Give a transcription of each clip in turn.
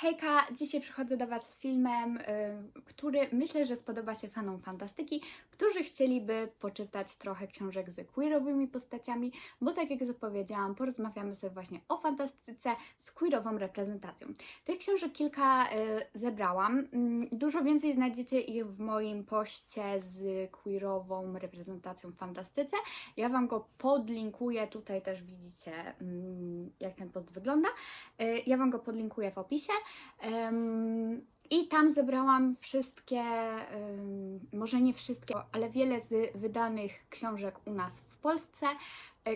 Hejka, dzisiaj przychodzę do Was z filmem, y, który myślę, że spodoba się fanom fantastyki, którzy chcieliby poczytać trochę książek z queerowymi postaciami, bo tak jak zapowiedziałam, porozmawiamy sobie właśnie o fantastyce z queerową reprezentacją. Tych książek kilka y, zebrałam. Mm, Dużo więcej znajdziecie ich w moim poście z queerową reprezentacją w fantastyce. Ja Wam go podlinkuję, tutaj też widzicie mm, jak ten post wygląda. Y, Ja Wam go podlinkuję w opisie. I tam zebrałam wszystkie, może nie wszystkie, ale wiele z wydanych książek u nas w Polsce,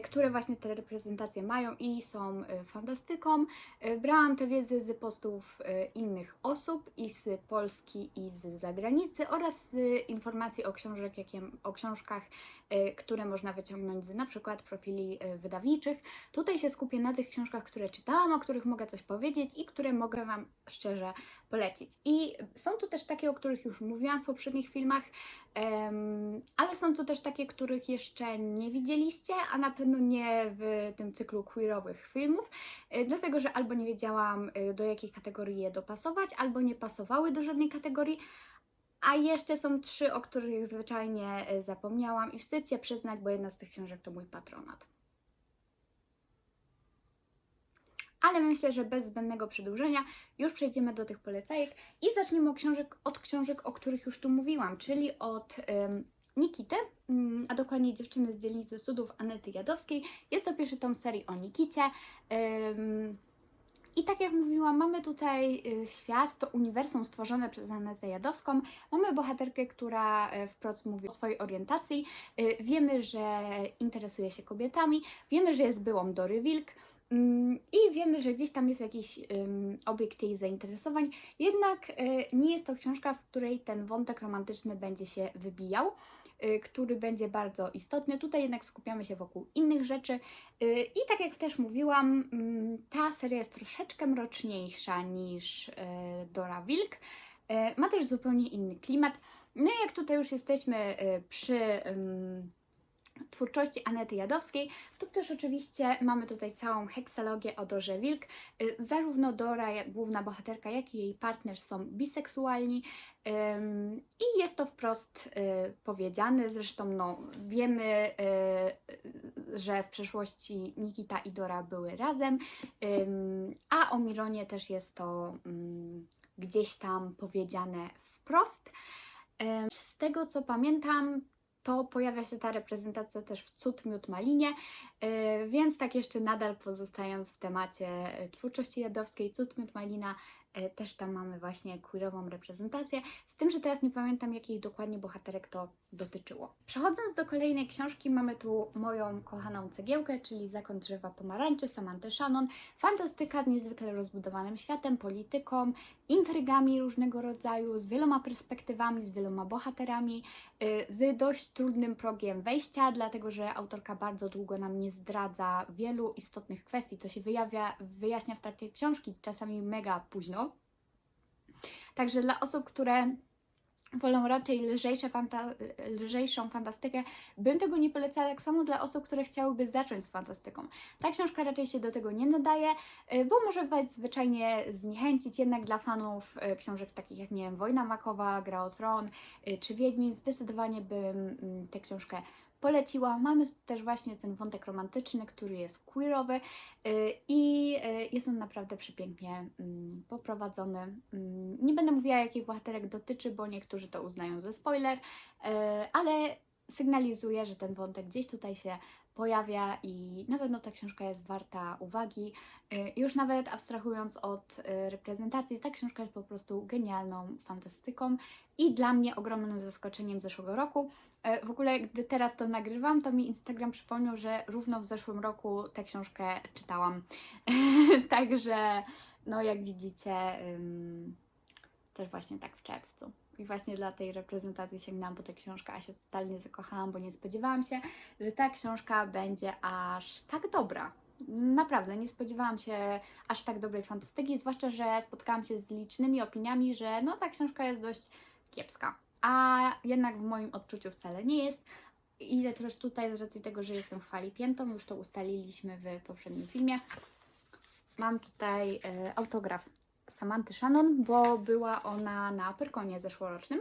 które właśnie te reprezentacje mają i są y, fantastyką. Y, Brałam tę wiedzę z postów innych osób i z Polski i z zagranicy oraz z informacji o, książek, jakie, o książkach, które można wyciągnąć z na przykład profili wydawniczych. Tutaj się skupię na tych książkach, które czytałam, o których mogę coś powiedzieć i które mogę Wam szczerze polecić. I są tu też takie, o których już mówiłam w poprzednich filmach, ale są tu też takie, których jeszcze nie widzieliście, a na pewno nie w tym cyklu queerowych filmów, e, dlatego że albo nie wiedziałam, e, do jakiej kategorii je dopasować, albo nie pasowały do żadnej kategorii. A jeszcze są trzy, o których zwyczajnie e, zapomniałam i wstyd się przyznać, bo jedna z tych książek to mój patronat. Ale myślę, że bez zbędnego przedłużenia już przejdziemy do tych polecajek i zaczniemy od książek, od książek o których już tu mówiłam, czyli od um, Nikity, mm, a dokładnie dziewczyny z dzielnicy cudów Anety Jadowskiej. Jest to pierwszy tom serii o Nikicie. Ym, I tak jak mówiłam, mamy tutaj y, świat, to uniwersum stworzone przez Anetę Jadowską. Mamy bohaterkę, która y, wprost mówi o swojej orientacji. Y, Wiemy, że interesuje się kobietami, wiemy, że jest byłą Dory Wilk. I wiemy, że gdzieś tam jest jakiś obiekt jej zainteresowań, jednak y, nie jest to książka, w której ten wątek romantyczny będzie się wybijał, y, który będzie bardzo istotny. Tutaj jednak skupiamy się wokół innych rzeczy. Y, I tak jak też mówiłam, mm, ta seria jest troszeczkę mroczniejsza niż Dora Wilk. Ma też zupełnie inny klimat. No i jak tutaj już jesteśmy przy. Twórczości Anety Jadowskiej, to też oczywiście mamy tutaj całą heksalogię o Dorze Wilk. Y, Zarówno Dora, główna bohaterka, jak i jej partner są biseksualni i jest to wprost y, powiedziane. Zresztą no, wiemy, y, że w przeszłości Nikita i Dora były razem, a o Mironie też jest to ym, gdzieś tam powiedziane wprost. Z tego co pamiętam, to pojawia się ta reprezentacja też w Cud Miód Malinie, yy, więc tak jeszcze nadal pozostając w temacie yy, twórczości jadowskiej, Cud Miód Malina, yy, też tam mamy właśnie queerową reprezentację, z tym, że teraz nie pamiętam jakich dokładnie bohaterek to dotyczyło. Przechodząc do kolejnej książki, mamy tu moją kochaną cegiełkę, czyli Zakon Drzewa Pomarańczy, Samantha Shannon. Fantastyka z niezwykle rozbudowanym światem, polityką, intrygami różnego rodzaju, z wieloma perspektywami, z wieloma bohaterami, y, z dość trudnym progiem wejścia, dlatego że autorka bardzo długo nam nie zdradza wielu istotnych kwestii. To się wyjawia, wyjaśnia w trakcie książki, czasami mega późno. Także dla osób, które wolą raczej lżejsze fanta- lżejszą fantastykę, bym tego nie polecała, tak samo dla osób, które chciałyby zacząć z fantastyką. Ta książka raczej się do tego nie nadaje, y, bo może Was zwyczajnie zniechęcić, jednak dla fanów y, książek takich jak, nie wiem, Wojna Makowa, Gra o Tron y, czy Wiedźmin, zdecydowanie bym mm, tę książkę poleciła. Mamy też właśnie ten wątek romantyczny, który jest queerowy y, i y, jest on naprawdę przepięknie mm, poprowadzony. Mm, Nie będę mówiła, jakich bohaterek dotyczy, bo niektórzy to uznają za spoiler, y, ale sygnalizuję, że ten wątek gdzieś tutaj się pojawia i na pewno ta książka jest warta uwagi. Y, Już nawet abstrahując od y, reprezentacji, ta książka jest po prostu genialną fantastyką i dla mnie ogromnym zaskoczeniem zeszłego roku. Y, W ogóle, gdy teraz to nagrywam, to mi Instagram przypomniał, że równo w zeszłym roku tę książkę czytałam. Także, no jak widzicie, też właśnie tak w czerwcu. I właśnie dla tej reprezentacji sięgnęłam po tę książkę, a się totalnie zakochałam, bo nie spodziewałam się, że ta książka będzie aż tak dobra. Naprawdę, nie spodziewałam się aż tak dobrej fantastyki, zwłaszcza, że spotkałam się z licznymi opiniami, że no ta książka jest dość kiepska. A jednak w moim odczuciu wcale nie jest. I też tutaj z racji tego, że jestem chwali piętą, już to ustaliliśmy w poprzednim filmie, mam tutaj e, autograf Samanty Shannon, bo była ona na Pyrkonie zeszłorocznym.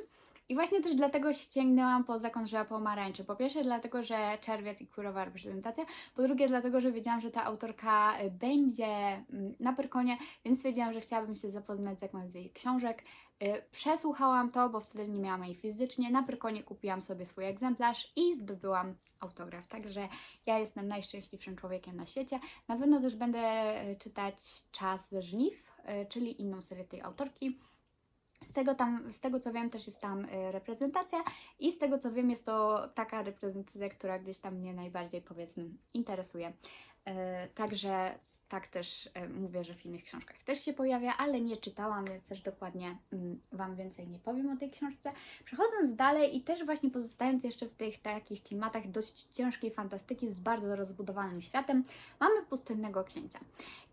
I właśnie też dlatego sięgnęłam po Zakon Drzewa Pomarańczy. Po pierwsze dlatego, że czerwiec i queerowa reprezentacja, po drugie dlatego, że wiedziałam, że ta autorka y, będzie mm, na Pyrkonie, więc wiedziałam, że chciałabym się zapoznać z jakąś z jej książek. Y, Przesłuchałam to, bo wtedy nie miałam jej fizycznie. Na Pyrkonie kupiłam sobie swój egzemplarz i zdobyłam autograf. Także ja jestem najszczęśliwszym człowiekiem na świecie. Na pewno też będę y, czytać Czas żniw, czyli inną serię tej autorki. Z tego, tam, z tego co wiem, też jest tam y, reprezentacja i z tego co wiem, jest to taka reprezentacja, która gdzieś tam mnie najbardziej powiedzmy interesuje. Y, Także tak też mówię, że w innych książkach też się pojawia, ale nie czytałam, więc też dokładnie mm, Wam więcej nie powiem o tej książce. Przechodząc dalej i też właśnie pozostając jeszcze w tych takich klimatach dość ciężkiej fantastyki z bardzo rozbudowanym światem, mamy Pustynnego Księcia.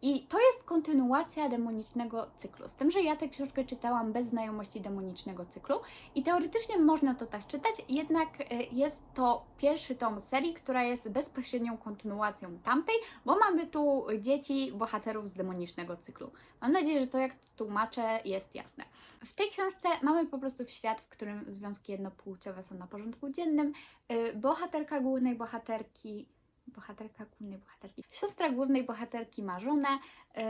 I to jest kontynuacja demonicznego cyklu. Z tym, że ja tę książkę czytałam bez znajomości demonicznego cyklu i teoretycznie można to tak czytać, jednak y, jest to pierwszy tom serii, która jest bezpośrednią kontynuacją tamtej, bo mamy tu dzieci bohaterów z demonicznego cyklu. Mam nadzieję, że to jak tłumaczę jest jasne. W tej książce mamy po prostu świat, w którym związki jednopłciowe są na porządku dziennym. Y, Bohaterka głównej bohaterki bohaterka głównej bohaterki. Siostra głównej bohaterki ma żonę, yy,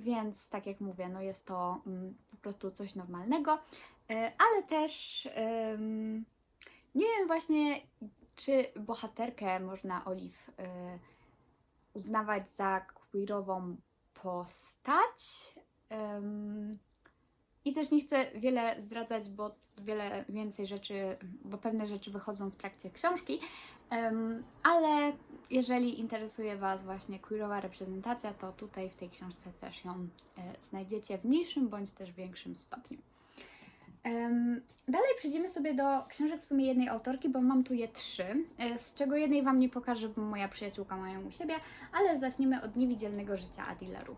więc tak jak mówię, no jest to mm, po prostu coś normalnego, yy, ale też nie wiem właśnie, czy bohaterkę można Olive yy, uznawać za queerową postać. I też nie chcę wiele zdradzać, bo wiele więcej rzeczy, bo pewne rzeczy wychodzą w trakcie książki, ale jeżeli interesuje Was właśnie queerowa reprezentacja, to tutaj w tej książce też ją e, znajdziecie w mniejszym bądź też większym stopniu. Dalej przejdziemy sobie do książek w sumie jednej autorki, bo mam tu je trzy, e, z czego jednej Wam nie pokażę, bo moja przyjaciółka ma ją u siebie, ale zaczniemy od Niewidzialnego życia Adileru.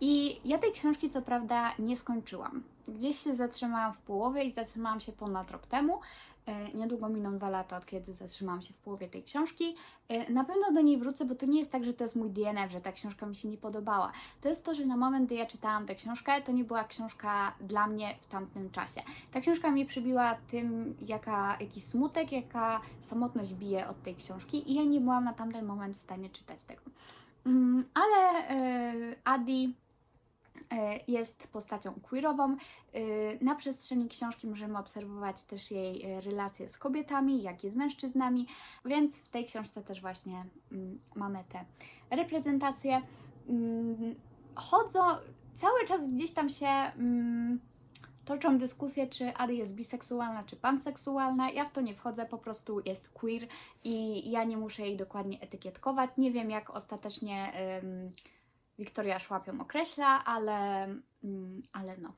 I ja tej książki co prawda nie skończyłam. Gdzieś się zatrzymałam w połowie i zatrzymałam się ponad rok temu. E, Niedługo miną dwa lata, od kiedy zatrzymałam się w połowie tej książki. E, Na pewno do niej wrócę, bo to nie jest tak, że to jest mój DNF, że ta książka mi się nie podobała. To jest to, że na moment, gdy ja czytałam tę książkę, to nie była książka dla mnie w tamtym czasie. Ta książka mnie przybiła tym, jaka, jaki smutek, jaka samotność bije od tej książki i ja nie byłam na tamten moment w stanie czytać tego. Mm, Ale e, Adi jest postacią queerową. E, Na przestrzeni książki możemy obserwować też jej e, relacje z kobietami, jak i z mężczyznami, więc w tej książce też właśnie mm, mamy te reprezentacje. Mm, Chodzą, cały czas gdzieś tam się mm, toczą dyskusje, czy Ady jest biseksualna, czy panseksualna. Ja w to nie wchodzę, po prostu jest queer i ja nie muszę jej dokładnie etykietkować. Nie wiem, jak ostatecznie Wiktoria Szłap ją określa, ale, mm, ale no.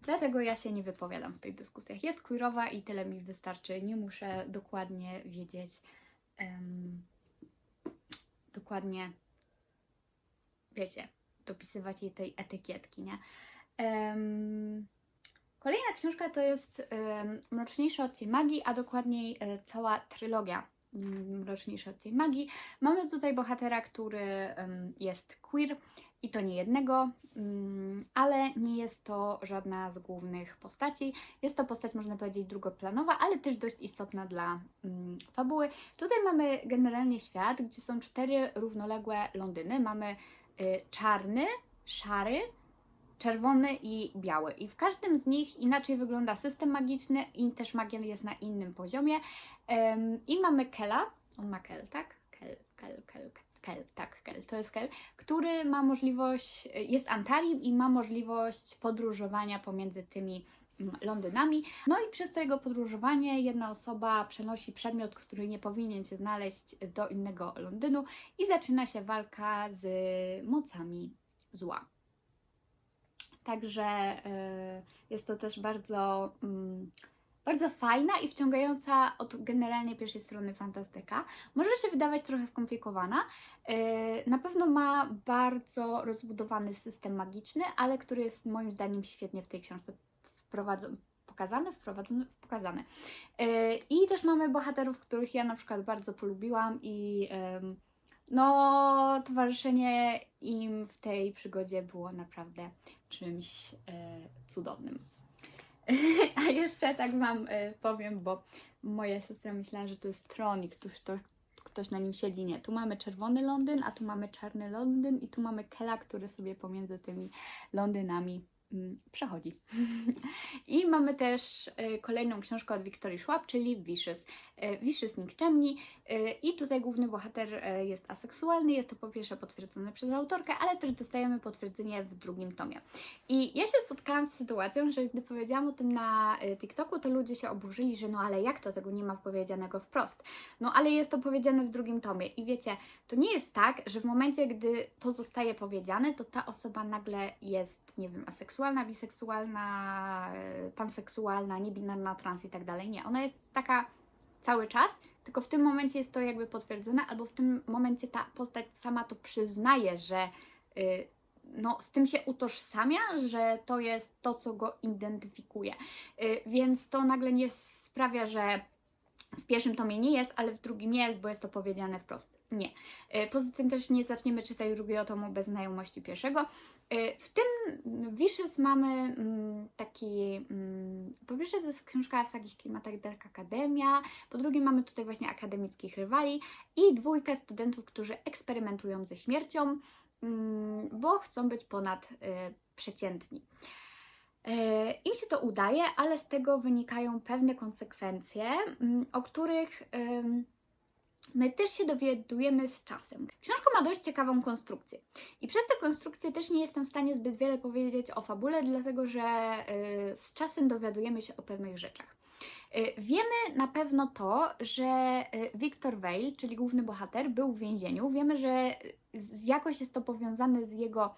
Dlatego ja się nie wypowiadam w tych dyskusjach. Jest queerowa i tyle mi wystarczy. Nie muszę dokładnie wiedzieć, em, dokładnie, wiecie, dopisywać jej tej etykietki, nie? Em, kolejna książka to jest em, Mroczniejszy Odcień Magii, a dokładniej e, cała trylogia Mroczniejszy Odcień Magii. Mamy tutaj bohatera, który jest queer i to nie jednego, mm, ale nie jest to żadna z głównych postaci. Jest to postać, można powiedzieć, drugoplanowa, ale też dość istotna dla mm, fabuły. Tutaj mamy generalnie świat, gdzie są cztery równoległe Londyny. Mamy y, czarny, szary, czerwony i biały. I w każdym z nich inaczej wygląda system magiczny i też magia jest na innym poziomie. I mamy Kela, on ma Kel, tak? Kel, Kel, Kel, Kel, tak, Kel, to jest Kel, który ma możliwość, jest Antarim i ma możliwość podróżowania pomiędzy tymi mm, Londynami. No i przez to jego podróżowanie jedna osoba przenosi przedmiot, który nie powinien się znaleźć do innego Londynu i zaczyna się walka z mocami zła. Także y, jest to też bardzo, mm, bardzo fajna i wciągająca od generalnie pierwszej strony fantastyka. Może się wydawać trochę skomplikowana. Y, na pewno ma bardzo rozbudowany system magiczny, ale który jest moim zdaniem świetnie w tej książce wprowadzony. Pokazane, wprowadzone, pokazane. Y, I też mamy bohaterów, których ja na przykład bardzo polubiłam i no towarzyszenie im w tej przygodzie było naprawdę czymś e, cudownym. A jeszcze tak Wam e, powiem, bo moja siostra myślała, że to jest tron i ktoś, to, ktoś na nim siedzi. Nie, tu mamy czerwony Londyn, a tu mamy czarny Londyn i tu mamy Kela, który sobie pomiędzy tymi Londynami przechodzi. I mamy też e, kolejną książkę od Wiktorii Szłap, czyli Vicious. E, Vicious Nikczemni e, i tutaj główny bohater jest aseksualny. Jest to po pierwsze potwierdzone przez autorkę, ale też dostajemy potwierdzenie w drugim tomie. I ja się spotkałam z sytuacją, że gdy powiedziałam o tym na TikToku, to ludzie się oburzyli, że no ale jak to tego nie ma powiedzianego wprost? No ale jest to powiedziane w drugim tomie. I wiecie, to nie jest tak, że w momencie, gdy to zostaje powiedziane, to ta osoba nagle jest, nie wiem, aseksualna, biseksualna, e, panseksualna, niebinarna, trans i tak dalej. Nie, ona jest taka cały czas, tylko w tym momencie jest to jakby potwierdzone, albo w tym momencie ta postać sama to przyznaje, że y, no, z tym się utożsamia, że to jest to, co go identyfikuje. Y, więc to nagle nie sprawia, że w pierwszym tomie nie jest, ale w drugim jest, bo jest to powiedziane wprost. Nie. Y, Poza tym też nie zaczniemy czytać drugiego tomu bez znajomości pierwszego. Y, W tym Vicious mamy mm, taki, mm, po pierwsze jest książka w takich klimatach Dark Academia, po drugie mamy tutaj właśnie akademickich rywali i dwójkę studentów, którzy eksperymentują ze śmiercią, mm, bo chcą być ponad y, przeciętni. Y, Im się to udaje, ale z tego wynikają pewne konsekwencje, o których my też się dowiadujemy z czasem. Książka ma dość ciekawą konstrukcję. I przez tę konstrukcję też nie jestem w stanie zbyt wiele powiedzieć o fabule, dlatego że y, z czasem dowiadujemy się o pewnych rzeczach. Y, Wiemy na pewno to, że y, Victor Vale, czyli główny bohater, był w więzieniu. Wiemy, że jakoś jest to powiązane z jego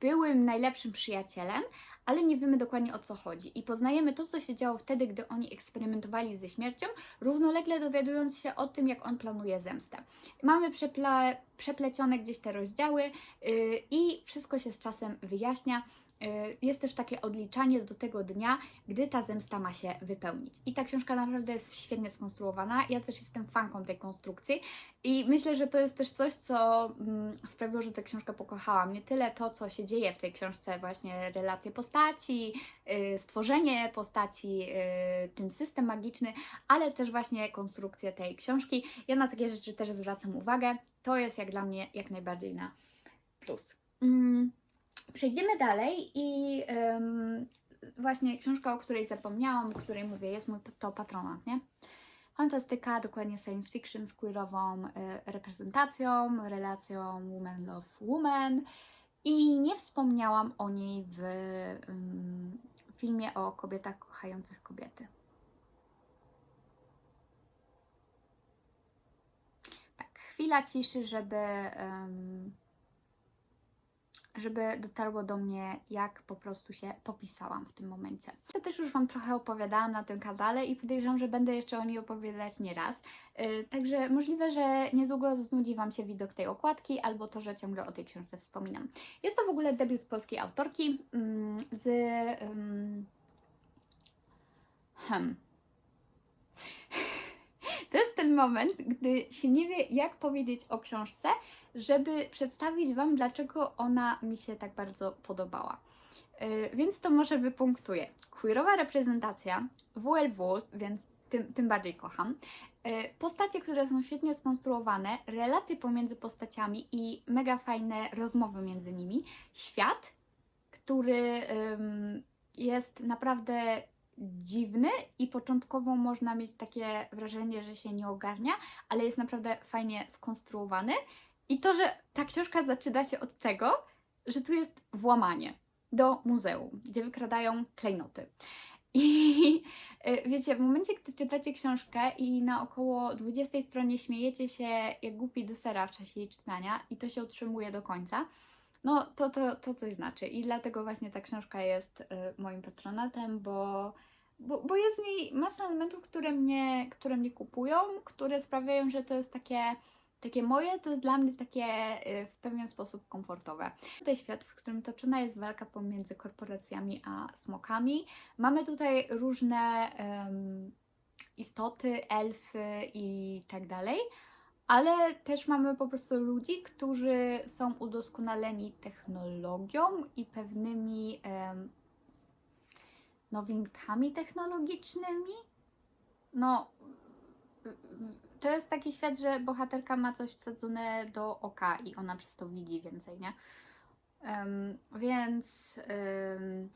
byłym najlepszym przyjacielem, ale nie wiemy dokładnie o co chodzi. I poznajemy to, co się działo wtedy, gdy oni eksperymentowali ze śmiercią, równolegle dowiadując się o tym, jak on planuje zemstę. Mamy przeple, przeplecione gdzieś te rozdziały yy, i wszystko się z czasem wyjaśnia. Yy, Jest też takie odliczanie do tego dnia, gdy ta zemsta ma się wypełnić. I ta książka naprawdę jest świetnie skonstruowana. Ja też jestem fanką tej konstrukcji i myślę, że to jest też coś, co mm, sprawiło, że tę książkę pokochałam. Nie tyle to, co się dzieje w tej książce, właśnie relacje postaci, yy, stworzenie postaci, yy, ten system magiczny, ale też właśnie konstrukcję tej książki. Ja na takie rzeczy też zwracam uwagę. To jest jak dla mnie jak najbardziej na plus. Mm. Przejdziemy dalej i właśnie książka, o której zapomniałam, o której mówię, jest mój to patronat, nie? Fantastyka, dokładnie science fiction z queerową y, reprezentacją, relacją woman love woman i nie wspomniałam o niej w filmie o kobietach kochających kobiety. Tak, chwila ciszy, żeby żeby dotarło do mnie, jak po prostu się popisałam w tym momencie. Ja też już Wam trochę opowiadałam na tym kanale i podejrzewam, że będę jeszcze o niej opowiadać nie raz. Yy, także możliwe, że niedługo znudzi Wam się widok tej okładki albo to, że ciągle o tej książce wspominam. Jest to w ogóle debiut polskiej autorki mm, z... ym, Hmm. To jest ten moment, gdy się nie wie, jak powiedzieć o książce, żeby przedstawić Wam, dlaczego ona mi się tak bardzo podobała. Yy, więc to może wypunktuję. Queerowa reprezentacja, WLW, więc tym, tym bardziej kocham. Yy, postacie, które są świetnie skonstruowane, relacje pomiędzy postaciami i mega fajne rozmowy między nimi. Świat, który jest naprawdę dziwny i początkowo można mieć takie wrażenie, że się nie ogarnia, ale jest naprawdę fajnie skonstruowany. I to, że ta książka zaczyna się od tego, że tu jest włamanie do muzeum, gdzie wykradają klejnoty. I y, wiecie, w momencie, gdy czytacie książkę i na około 20 stronie śmiejecie się jak głupi do sera w czasie jej czytania i to się utrzymuje do końca, no to, to, to coś znaczy. I dlatego właśnie ta książka jest y, moim patronatem, bo, bo, bo jest w niej masa elementów, które mnie, które mnie kupują, które sprawiają, że to jest takie takie moje, to jest dla mnie takie y, w pewien sposób komfortowe. Tutaj świat, w którym toczona jest walka pomiędzy korporacjami a smokami. Mamy tutaj różne istoty, elfy i tak dalej. Ale też mamy po prostu ludzi, którzy są udoskonaleni technologią i pewnymi nowinkami technologicznymi. No, to jest taki świat, że bohaterka ma coś wsadzone do oka i ona przez to widzi więcej, nie? Em, więc em,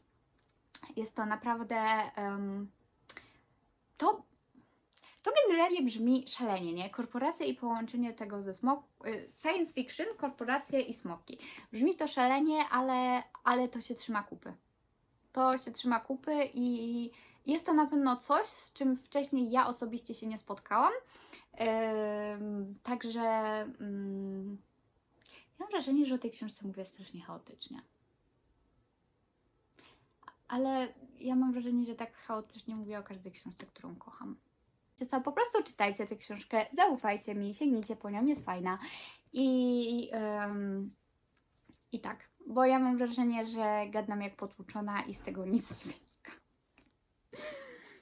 jest to naprawdę. em, to, to generalnie brzmi szalenie, nie? Korporacja i połączenie tego ze smok. y, Science fiction, korporacje i smoki. Brzmi to szalenie, ale, ale to się trzyma kupy. To się trzyma kupy i jest to na pewno coś, z czym wcześniej ja osobiście się nie spotkałam. Ym, także ja mam wrażenie, że o tej książce mówię strasznie chaotycznie. Ale ja mam wrażenie, że tak chaotycznie mówię o każdej książce, którą kocham. Co, po prostu czytajcie tę książkę, zaufajcie mi, sięgnijcie po nią, jest fajna. I, ym, I tak, bo ja mam wrażenie, że gadam jak potłuczona i z tego nic nie wynika.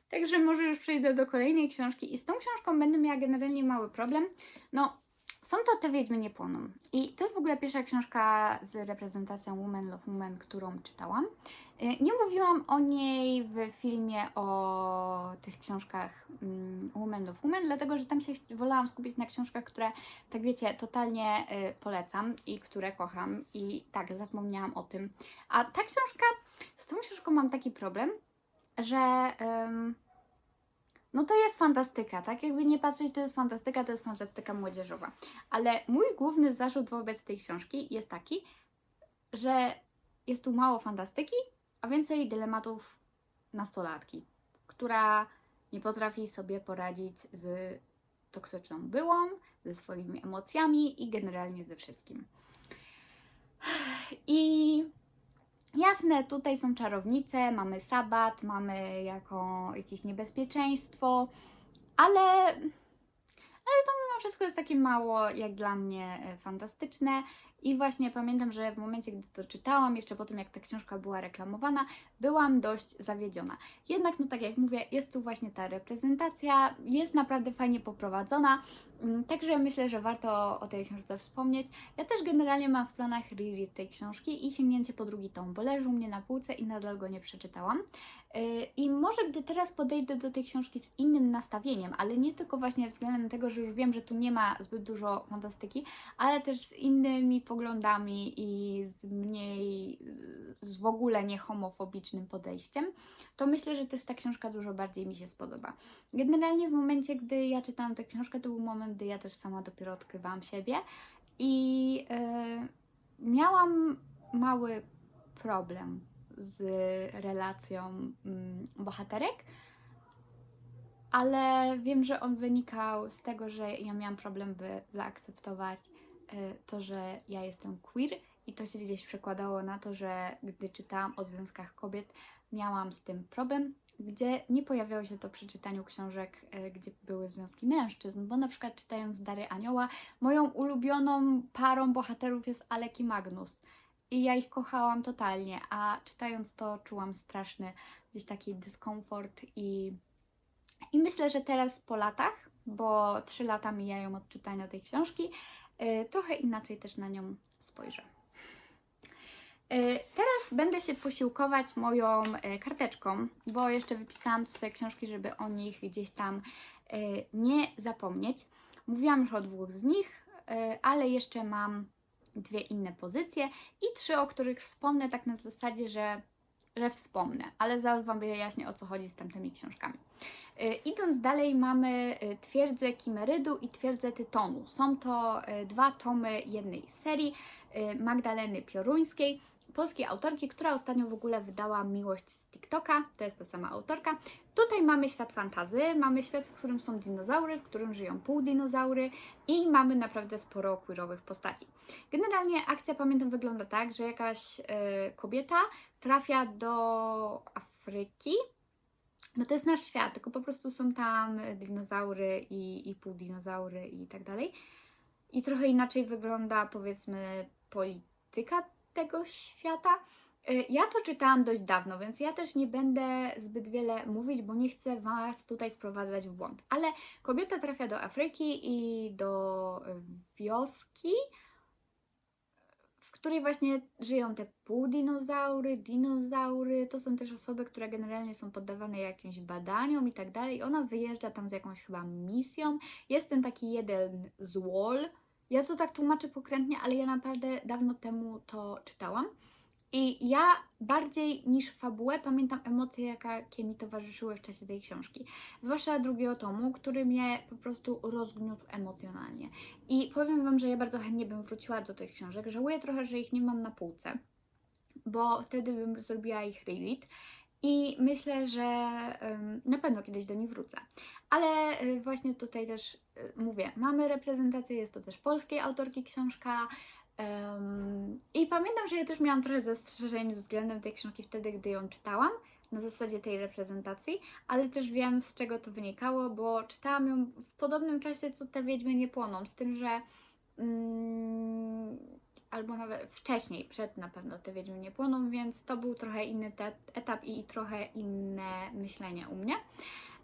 Także może już przejdę do kolejnej książki i z tą książką będę miała generalnie mały problem. No, są to Te Wiedźmy nie płoną. I to jest w ogóle pierwsza książka z reprezentacją Woman Love Woman, którą czytałam. Y, Nie mówiłam o niej w filmie o tych książkach mm, Woman Love Woman, dlatego że tam się wolałam skupić na książkach, które, tak wiecie, totalnie y, polecam i które kocham. I tak, zapomniałam o tym. A ta książka, z tą książką mam taki problem, że no to jest fantastyka, tak? Jakby nie patrzeć, to jest fantastyka, to jest fantastyka młodzieżowa. Ale mój główny zarzut wobec tej książki jest taki, że jest tu mało fantastyki, a więcej dylematów nastolatki, która nie potrafi sobie poradzić z toksyczną byłą, ze swoimi emocjami i generalnie ze wszystkim. I Jasne, tutaj są czarownice, mamy sabat, mamy jako jakieś niebezpieczeństwo, ale, ale to mimo wszystko jest takie mało, jak dla mnie, e, fantastyczne. I właśnie pamiętam, że w momencie, gdy to czytałam, jeszcze po tym, jak ta książka była reklamowana, byłam dość zawiedziona. Jednak, no tak jak mówię, jest tu właśnie ta reprezentacja, jest naprawdę fajnie poprowadzona, także myślę, że warto o tej książce wspomnieć. Ja też generalnie mam w planach reread tej książki i sięgnięcie po drugi tom, bo leży u mnie na półce i nadal go nie przeczytałam. Yy, I może gdy teraz podejdę do tej książki z innym nastawieniem, ale nie tylko właśnie względem tego, że już wiem, że tu nie ma zbyt dużo fantastyki, ale też z innymi poglądami i z mniej, z w ogóle niehomofobicznym podejściem, to myślę, że też ta książka dużo bardziej mi się spodoba. Generalnie w momencie, gdy ja czytałam tę książkę, to był moment, gdy ja też sama dopiero odkrywałam siebie. I yy, miałam mały problem z relacją mm, bohaterek, ale wiem, że on wynikał z tego, że ja miałam problem, by zaakceptować y, to, że ja jestem queer. I to się gdzieś przekładało na to, że gdy czytałam o związkach kobiet, miałam z tym problem, gdzie nie pojawiało się to przy czytaniu książek, y, gdzie były związki mężczyzn, bo na przykład czytając Dary Anioła, moją ulubioną parą bohaterów jest Alek i Magnus. I ja ich kochałam totalnie, a czytając to czułam straszny gdzieś taki dyskomfort i, i myślę, że teraz po latach, bo trzy lata mijają od czytania tej książki, y, trochę inaczej też na nią spojrzę. Y, Teraz będę się posiłkować moją y, karteczką, bo jeszcze wypisałam sobie książki, żeby o nich gdzieś tam y, nie zapomnieć. Mówiłam już o dwóch z nich, ale jeszcze mam dwie inne pozycje i trzy, o których wspomnę tak na zasadzie, że, że wspomnę, ale zaraz Wam wyjaśnię o co chodzi z tamtymi książkami. Idąc dalej mamy Twierdzę Kimerydu i Twierdzę Tytonu. Są to dwa tomy jednej serii Magdaleny Pioruńskiej, polskiej autorki, która ostatnio w ogóle wydała Miłość z TikToka, to jest ta sama autorka. Tutaj mamy świat fantazy, mamy świat, w którym są dinozaury, w którym żyją półdinozaury i mamy naprawdę sporo queerowych postaci. Generalnie akcja, pamiętam, wygląda tak, że jakaś y, kobieta trafia do Afryki, no to jest nasz świat, tylko po prostu są tam dinozaury i, i półdinozaury i tak dalej. I trochę inaczej wygląda, powiedzmy, polityka tego świata. Y, Ja to czytałam dość dawno, więc ja też nie będę zbyt wiele mówić, bo nie chcę Was tutaj wprowadzać w błąd. Ale kobieta trafia do Afryki i do y, wioski, w której właśnie żyją te półdinozaury, dinozaury. To są też osoby, które generalnie są poddawane jakimś badaniom i tak dalej. Ona wyjeżdża tam z jakąś chyba misją. Jest ten taki jeden złol. Ja to tak tłumaczę pokrętnie, ale ja naprawdę dawno temu to czytałam. I ja bardziej niż fabułę pamiętam emocje, jakie mi towarzyszyły w czasie tej książki. Zwłaszcza drugiego tomu, który mnie po prostu rozgniótł emocjonalnie. I powiem Wam, że ja bardzo chętnie bym wróciła do tych książek. Żałuję trochę, że ich nie mam na półce, bo wtedy bym zrobiła ich reread. I myślę, że na pewno kiedyś do nich wrócę. Ale y, właśnie tutaj też y, mówię, mamy reprezentację, jest to też polskiej autorki książka. I pamiętam, że ja też miałam trochę zastrzeżeń względem tej książki wtedy, gdy ją czytałam, na zasadzie tej reprezentacji, ale też wiem z czego to wynikało, bo czytałam ją w podobnym czasie, co te Wiedźmy nie płoną, z tym, że mm, albo nawet wcześniej, przed na pewno te Wiedźmy nie płoną, więc to był trochę inny etap i trochę inne myślenie u mnie.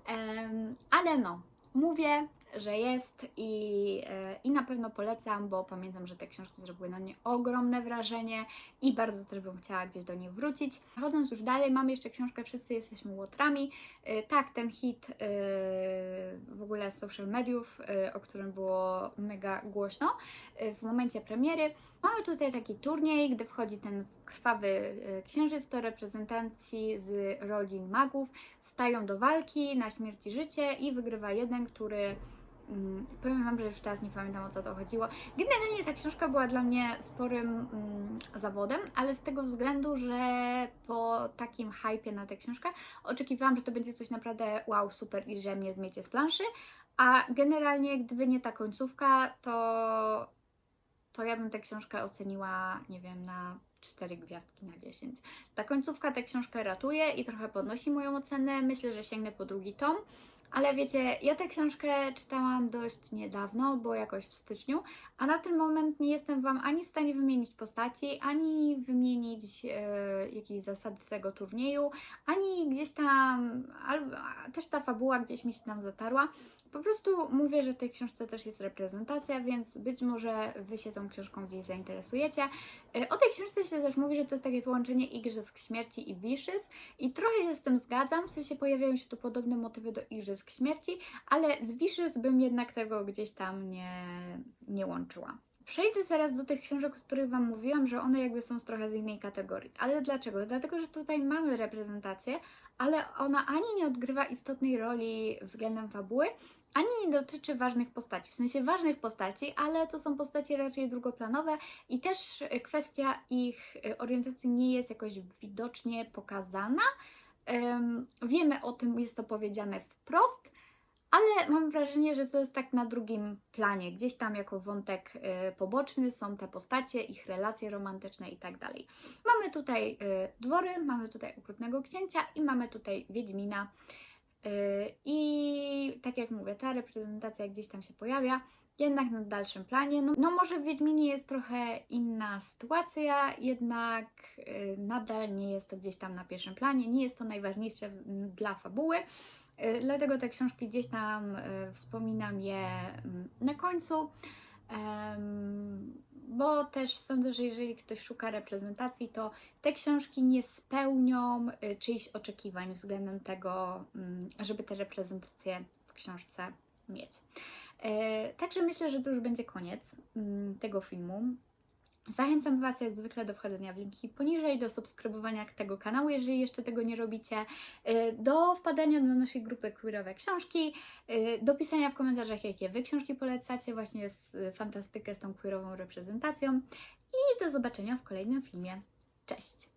Em, ale no, mówię, że jest i, e, i na pewno polecam, bo pamiętam, że te książki zrobiły na mnie ogromne wrażenie i bardzo też bym chciała gdzieś do nich wrócić. Chodząc już dalej, mamy jeszcze książkę Wszyscy jesteśmy łotrami. E, Tak, ten hit e, w ogóle z social mediów, o którym było mega głośno w momencie premiery. Mamy tutaj taki turniej, gdy wchodzi ten krwawy e, księżyc, to reprezentacji z rodzin magów stają do walki na śmierć i życie i wygrywa jeden, który mm, powiem Wam, że już teraz nie pamiętam o co to chodziło. Generalnie ta książka była dla mnie sporym mm, zawodem, ale z tego względu, że po takim hypie na tę książkę oczekiwałam, że to będzie coś naprawdę wow, super i że mnie zmiecie z planszy, a generalnie gdyby nie ta końcówka, to, to ja bym tę książkę oceniła, nie wiem, na 4 gwiazdki na 10. Ta końcówka tę książkę ratuje i trochę podnosi moją ocenę. Myślę, że sięgnę po drugi tom. Ale wiecie, ja tę książkę czytałam dość niedawno, bo jakoś w styczniu, a na ten moment nie jestem Wam ani w stanie wymienić postaci, ani wymienić e, jakiejś zasady tego turnieju, ani gdzieś tam, albo, też ta fabuła gdzieś mi się tam zatarła. Po prostu mówię, że w tej książce też jest reprezentacja, więc być może Wy się tą książką gdzieś zainteresujecie. E, O tej książce się też mówi, że to jest takie połączenie Igrzysk Śmierci i Wishes i trochę się z tym zgadzam, w sensie pojawiają się tu podobne motywy do Igrzysk Śmierci, ale z Wishes bym jednak tego gdzieś tam nie, nie łączyła. Przejdę teraz do tych książek, o których Wam mówiłam, że one jakby są z trochę z innej kategorii. Ale dlaczego? Dlatego, że tutaj mamy reprezentację, ale ona ani nie odgrywa istotnej roli względem fabuły, ani nie dotyczy ważnych postaci. W sensie ważnych postaci, ale to są postaci raczej drugoplanowe i też kwestia ich y, orientacji nie jest jakoś widocznie pokazana. Wiemy o tym, jest to powiedziane wprost, ale mam wrażenie, że to jest tak na drugim planie. Gdzieś tam jako wątek y, poboczny są te postacie, ich relacje romantyczne i tak dalej. Mamy tutaj y, dwory, mamy tutaj okrutnego księcia i mamy tutaj Wiedźmina. Y, I tak jak mówię, ta reprezentacja gdzieś tam się pojawia, jednak na dalszym planie. No, no może w Wiedźminie jest trochę inna sytuacja, jednak y, nadal nie jest to gdzieś tam na pierwszym planie, nie jest to najważniejsze dla fabuły. Y, Dlatego te książki gdzieś tam y, wspominam je mm, na końcu. Bo też sądzę, że jeżeli ktoś szuka reprezentacji, to te książki nie spełnią czyichś oczekiwań względem tego, mm, żeby te reprezentacje w książce mieć. E, Także myślę, że to już będzie koniec mm, tego filmu. Zachęcam Was jak zwykle do wchodzenia w linki poniżej, do subskrybowania tego kanału, jeżeli jeszcze tego nie robicie, y, do wpadania do naszej grupy Queerowe Książki, y, do pisania w komentarzach, jakie Wy książki polecacie, właśnie z fantastykę z tą queerową reprezentacją i do zobaczenia w kolejnym filmie. Cześć!